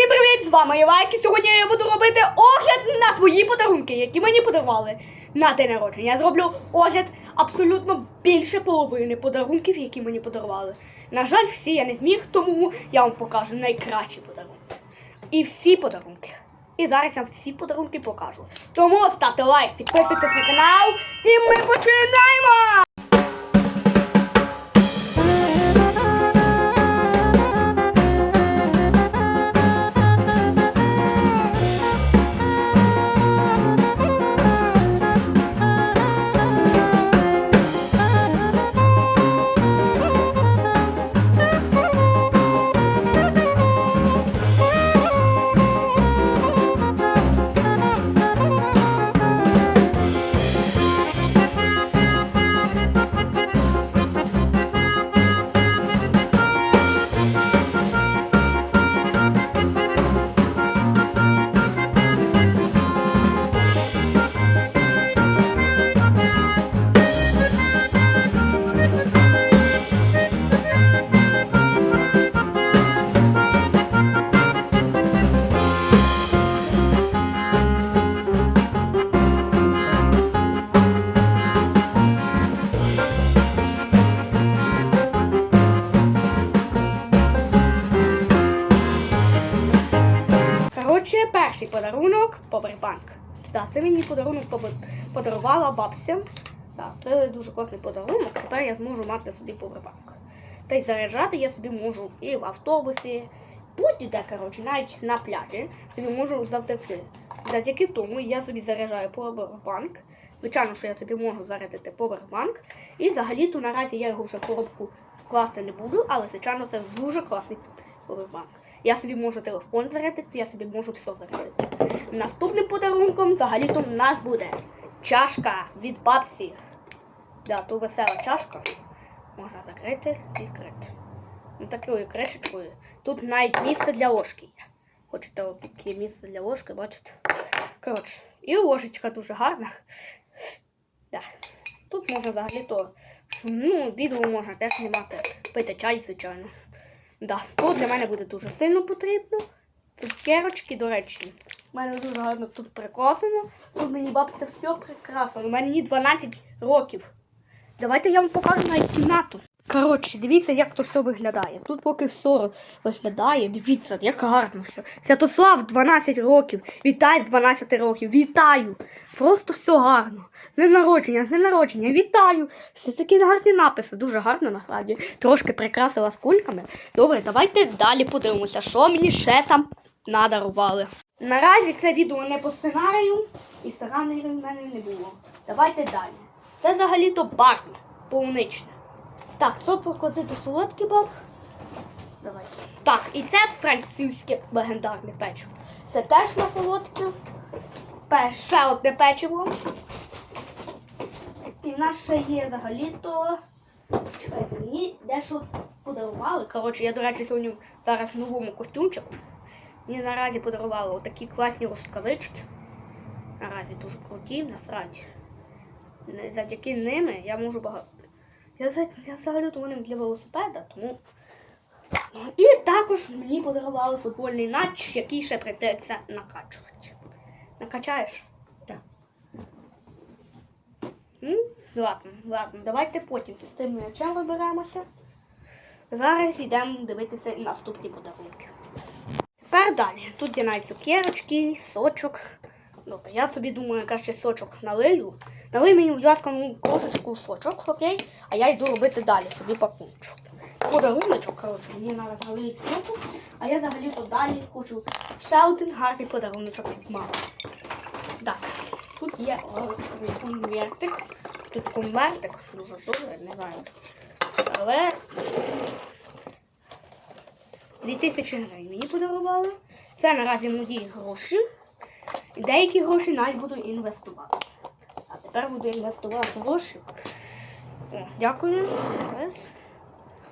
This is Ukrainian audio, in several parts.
Всім привіт! З вами Євайки. Сьогодні я буду робити огляд на свої подарунки, які мені подарували на день народження. Я зроблю огляд абсолютно більше половини подарунків, які мені подарували. На жаль, всі я не зміг, тому я вам покажу найкращі подарунки. І всі подарунки. І зараз я всі подарунки покажу. Тому ставте лайк, підписуйтесь на канал, і ми починаємо! Так, це мені подарунок подарувала бабця. Так, це дуже класний подарунок. Тепер я зможу мати собі повербанк. Та й заряджати я собі можу і в автобусі, будь-де, коротше, навіть на пляжі собі можу завдяки. Завдяки тому я собі заряджаю повербанк. Звичайно, що я собі можу зарядити повербанк. І взагалі-то наразі я його вже в коробку класти не буду, але звичайно це дуже класний повербанк. Я собі можу телефон зарядити, я собі можу все зарядити. Наступним подарунком взагалі-то в нас буде чашка від бабці. Да, то весела чашка. Можна закрити, відкрити. Ну такою кришечкою. Тут навіть місце для ложки є. Хочете таке місце для ложки, бачите? Коротше, і ложечка дуже гарна. Да. Тут можна взагалі то. Ну, відео можна теж знімати. Пити чай, звичайно. Да, то для мене буде дуже сильно потрібно. Цукерочки, до речі, в мене дуже гарно тут прикрасено. Тут мені бабця все прикрасила. У мене 12 років. Давайте я вам покажу навіть кімнату. Коротше, дивіться, як тут все виглядає. Тут поки все виглядає, дивіться, як гарно все. Святослав 12 років. Вітаю з 12 років. Вітаю! Просто все гарно. З днем народження, з днем народження, вітаю! Все такі гарні написи, дуже гарно насправді. Трошки прикрасила з кульками. Добре, давайте далі подивимося, що мені ще там надарували. Наразі це відео не по сценарію, і сценарію в мене не було. Давайте далі. Це взагалі-то барн полуничне. Так, то поклади до солодкий баб. Давай. Так, і це французьке легендарне печиво. Це теж на солодке. Ще одне печиво. І в нас ще є взагалі-то. Чекайте, мені дещо подарували. Коротше, я, до речі, сьогодні зараз в новому костюмчику. Мені наразі подарували отакі класні рушкавички. Наразі дуже круті, насправді. Завдяки ними я можу багато. Я, за- я взагалі то для велосипеда, тому. І також мені подарували футбольний матч, який ще прийдеться накачувати. Накачаєш? Так. М? Ладно, ладно, давайте потім з цим м'ячем виберемося. Зараз йдемо дивитися наступні подарунки. Тепер далі. Тут є навіть цукерочки, сочок. Добре, я собі думаю, яка ще сочок налию. Налий мені, будь ласка, ну, кошечку сочок, окей? А я йду робити далі собі пакуночок. Подаруночок, коротше, мені навіть налиють сочок, а я взагалі то далі хочу ще один гарний подаруночок від мами. Так, тут є конвертик. Тут конвертик, дуже добре, не знаю. Але 2000 гривень мені подарували. Це наразі мої гроші. І деякі гроші навіть буду інвестувати. А тепер буду інвестувати гроші. О, дякую.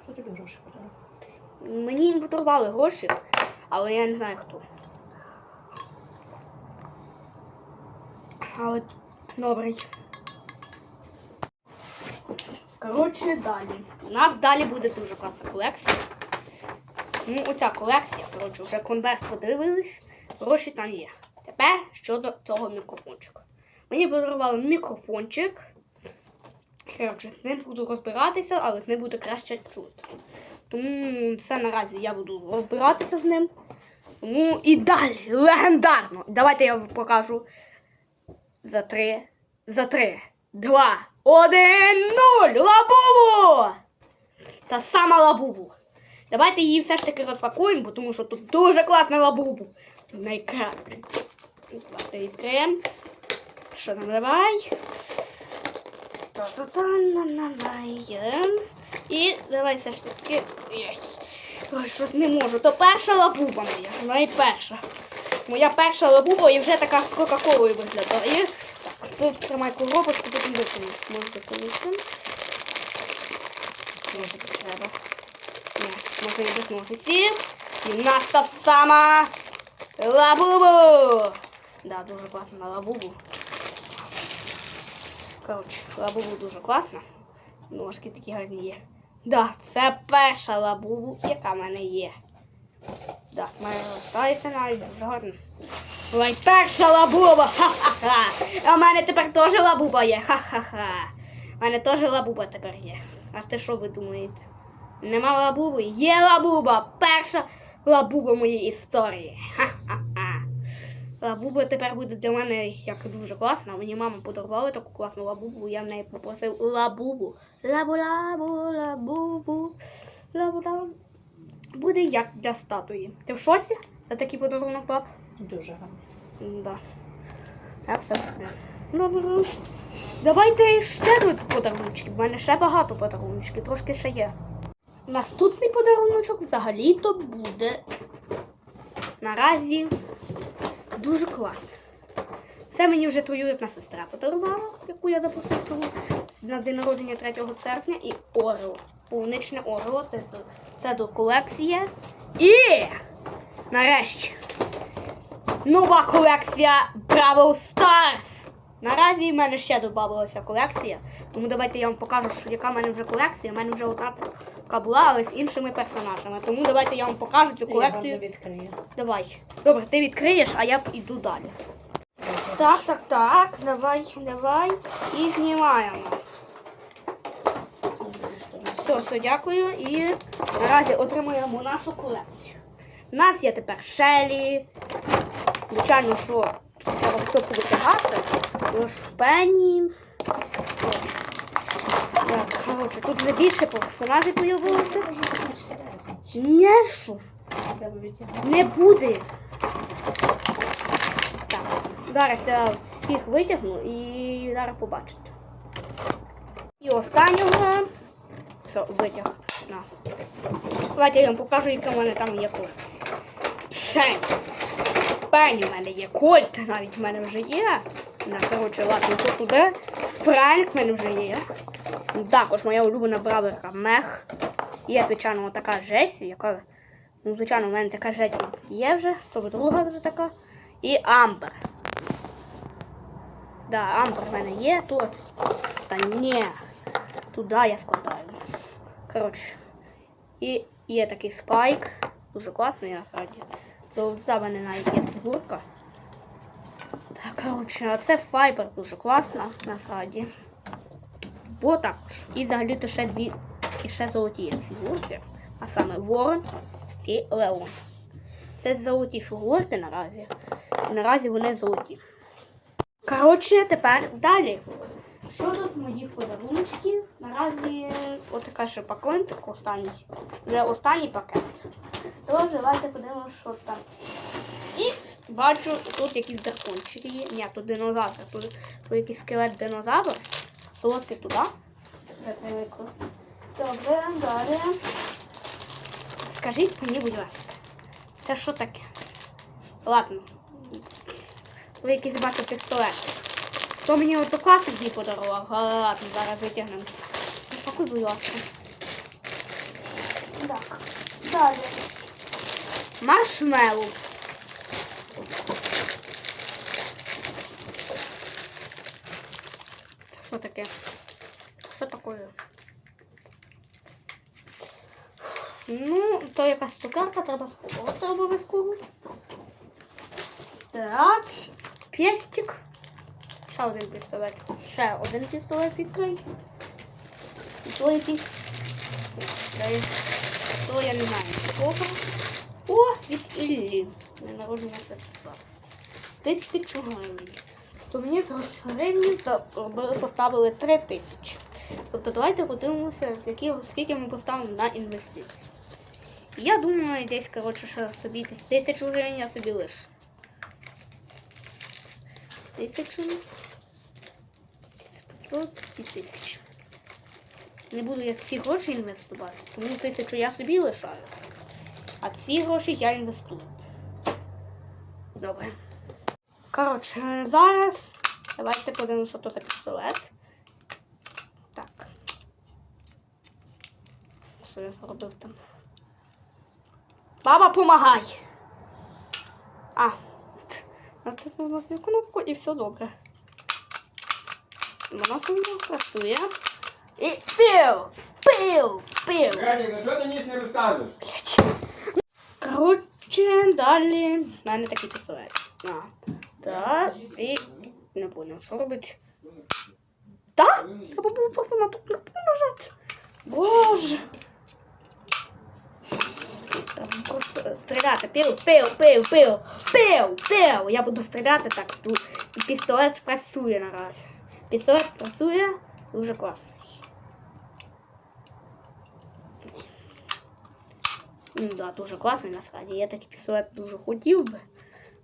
Хто тобі гроші подарував? Мені подарували гроші, але я не знаю хто. Але добрий. Коротше, далі. У нас далі буде дуже класна колекція. Ну, оця колекція, коротше, вже конверт подивились, гроші там є. Тепер щодо цього мікрофончика. Мені подарували мікрофончик. Коротше, з ним буду розбиратися, але з ним буде краще чути. Тому це наразі я буду розбиратися з ним. Тому і далі, легендарно. Давайте я вам покажу за три, за три, два, один, нуль! Лабубу! Та сама лабубу. Давайте її все ж таки розпакуємо, тому що тут дуже класна лабубу. Найкраще. Давайте відкриємо. Що там давай? І давай все ж таки. Ой, що не можу. То перша лабуба моя. Найперша. Моя перша лабуба і вже така з Кока-Колою виглядає. Так, тут тримай коробочку, потім викинеш. Можете колись. Ножики треба. Ні, може і. І в нас та сама лабубу. Да, дуже класна на лабубу. Коротше, лабубу дуже класна. Ножки такі гарні є. Да, це перша лабубу, яка в мене є. Да, в мене навіть дуже гарно. Ой, перша лабуба! Ха-ха-ха! А в мене тепер теж лабуба є. Ха-ха-ха. У мене теж лабуба тепер є. А те що ви думаєте? Нема лабуби? Є лабуба! Перша лабуба моєї історії. Ха-ха-ха. Лабуба тепер буде для мене як дуже класна. Мені мама подарувала таку класну лабубу, я в неї попросив лабубу. Лабу-лабу, лабубу. Лабу-лабу. Буде як для статуї. Ти в шоці? За такий подарунок, пап? Дуже гарно. Да. Все сплю. Добре. Давайте ще тут подарунки. У мене ще багато подарунків, трошки ще є. Наступний подаруночок взагалі-то буде наразі дуже класно. Це мені вже твоюрідна сестра подарувала, яку я запустив тому на день народження 3 серпня, і Орео. Полуничне Орео. Це, це до колекції. І нарешті нова колекція Бравл Старс. Наразі в мене ще додавалася колекція, тому давайте я вам покажу, яка в мене вже колекція. У мене вже одна така була, але з іншими персонажами. Тому давайте я вам покажу цю Я колекцію. відкрию. Давай. Добре, ти відкриєш, а я іду далі. Так, так, так. Давай, давай. І знімаємо. Все, все, дякую. І наразі отримуємо нашу колекцію. У нас є тепер Шелі. Звичайно, що треба все повитягати. Тож Пенні. Ось. Так, коротше, тут вже більше персонажів появилося. Може. Не буде. Так, зараз я всіх витягну і зараз побачите. І останнього. Все, витяг. На. Давайте я вам покажу, яка в мене там є колекція. Ще. Пені в мене є. Кольт навіть в мене вже є. На, коротше, ладно, то туди. Франк в мене вже є. Також моя улюблена браверка Мех. Є, звичайно, така Жесі, яка. Ну, звичайно, в мене така Жесі є вже, то друга вже така. І Амбер. Да, Амбер в мене є, то. Та ні. Туди я складаю. Коротше. І є такий спайк. Дуже класний насправді. То за навіть є фігурка. Так, коротше, а це файбер дуже класна насправді. Бо також. І взагалі то ще дві і ще золоті є фігурки. А саме Ворон і Леон. Це золоті фігурки наразі. І наразі вони золоті. Коротше, тепер далі. Що тут моїх подарунків? Наразі отака ще пакунок останній. Вже останній пакет. Тож давайте подивимося, що там. І бачу, тут якісь дракончики є. Ні, тут динозавр. Тут, тут якийсь скелет динозавр. Солодки туди. Добре, далі. Скажіть мені, будь ласка, це що таке? Ладно. Ви якийсь бачу пістолет. То мені ото класик їй подарував. А, Ладно, зараз витягнемо. Пакуй, будь ласка. Так. Далі. Маршмеллоу. Це Що таке? Що таке? Ну, то якась цукерка, треба спробувати обов'язково. Так. Пестик. Ще один пістолет. Ще один пістолет відкрий. І то якийсь. То я не знаю такого. О, від Іллі. День Народження сестра. Тисячу гривень. То мені з гривні поставили три тисячі. Тобто давайте подивимося, скільки ми поставимо на інвестиції. Я думаю, десь, коротше, що собі тисячу гривень я собі лишу. Тисячу. П'ятсот і тисячу. Не буду я всі гроші інвестувати, тому тисячу я собі лишаю. А ці гроші я інвестую. Добре. Коротше, зараз давайте подивимося, що то за пістолет. Так. Що я зробив там? Баба, помагай! А, натиснув на цю кнопку і все добре. Вона собі працює. І пів! Пів! Пів! Радік, ну чого ти ніч не розказуєш? Коротше, далі. в мене такий пістолет. А, так, і не поняв, що робить. Так? Треба було просто на ту кнопку нажати. Боже. Там просто стріляти. Пив, пив, пив, пив, пив, пив. Я буду стріляти так тут. І пістолет працює наразі. Пістолет працює дуже класно. Ну да, дуже класний насправді. Я такий пістолет дуже хотів би.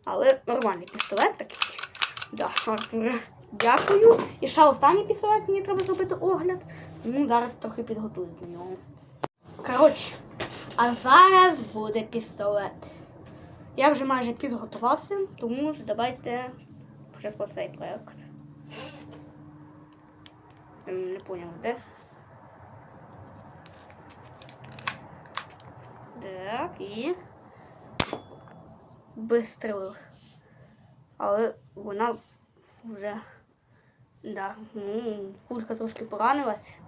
Але нормальний пістолет такий. Да, дякую. І ще останній пістолет мені треба зробити огляд. Ну, зараз трохи підготую до нього. Коротше, а зараз буде пістолет. Я вже майже підготувався, тому ж давайте спочатку цей проект. Не поняв, де. Так, і. Вистрілив. Але вона вже. Да, ну, кулька трошки поранилась.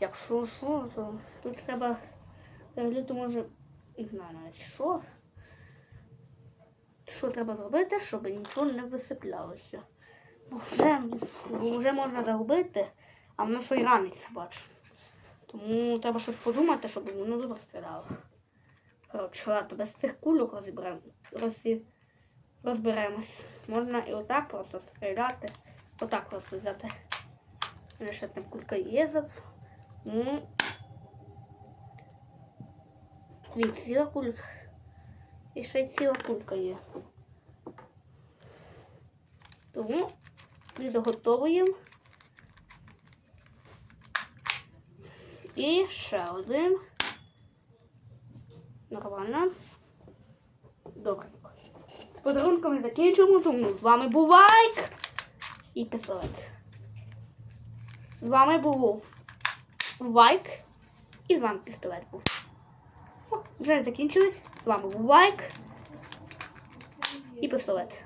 Якщо що, то тут треба. Взагалі то може. Не знаю навіть що. Що треба зробити, щоб нічого не висиплялося. Бо вже, вже можна загубити, а воно що й раниться, бачу. Тому треба щось подумати, щоб воно добре стріляло. Коротше, ладно, без цих кульок розіберемо. Розі... Розберемось. Можна і отак просто стріляти. Отак просто взяти. Ще там кулька є. Ну. Ні, ціла кулька. І ще ціла кулька є. Тому підготовуємо. І ще один. Нормально. Добре. З подарунками закінчуємо, тому з вами був Вайк і пістолет. З вами був Вайк і з вами пістолет був. О, вже закінчились. З вами був Вайк і пістолет.